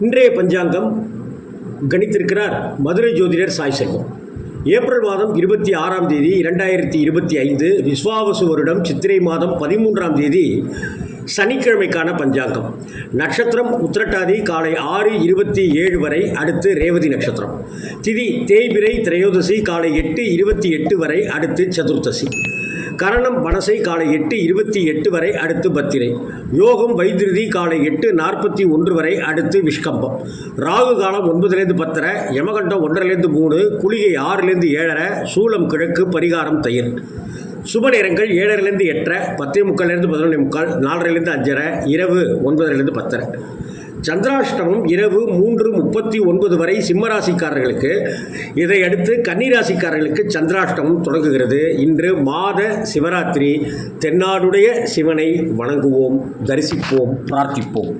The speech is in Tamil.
இன்றைய பஞ்சாங்கம் கணித்திருக்கிறார் மதுரை ஜோதிடர் சாய் செல்வம். ஏப்ரல் மாதம் இருபத்தி ஆறாம் தேதி இரண்டாயிரத்தி இருபத்தி ஐந்து விஸ்வாவசு வருடம் சித்திரை மாதம் பதிமூன்றாம் தேதி சனிக்கிழமைக்கான பஞ்சாங்கம். நட்சத்திரம் உத்திரட்டாதி காலை ஆறு இருபத்தி ஏழு வரை அடுத்து ரேவதி நட்சத்திரம். திதி தேய்பிரை திரையோதசி காலை எட்டு இருபத்தி எட்டு வரை அடுத்து சதுர்த்தசி. கரணம் மனசை காலை எட்டு இருபத்தி எட்டு வரை அடுத்து பத்திரை. யோகம் வைத்திருதி காலை எட்டு நாற்பத்தி ஒன்று வரை அடுத்து விஷ்கம்பம். ராகு காலம் ஒன்பதுலேருந்து பத்தரை யமகண்டம் ஒன்றரைலேருந்து மூணு குளிகை ஆறுலேருந்து ஏழரை சூலம் கிழக்கு பரிகாரம் தயிர். சுப நேரங்கள் ஏழரைலேருந்து எட்டரை பத்தே முக்கால்லேருந்து பதினொன்று முக்கால் நாலரைலேருந்து அஞ்சரை இரவு ஒன்பதுலேருந்து பத்தரை. சந்திராஷ்டமம் இரவு மூன்று முப்பத்தி ஒன்பது வரை சிம்மராசிக்காரர்களுக்கு இதையடுத்து கன்னிராசிக்காரர்களுக்கு சந்திராஷ்டமம் தொடங்குகிறது. இன்று மாத சிவராத்திரி தென்னாடுடைய சிவனை வணங்குவோம் தரிசிப்போம் பிரார்த்திப்போம்.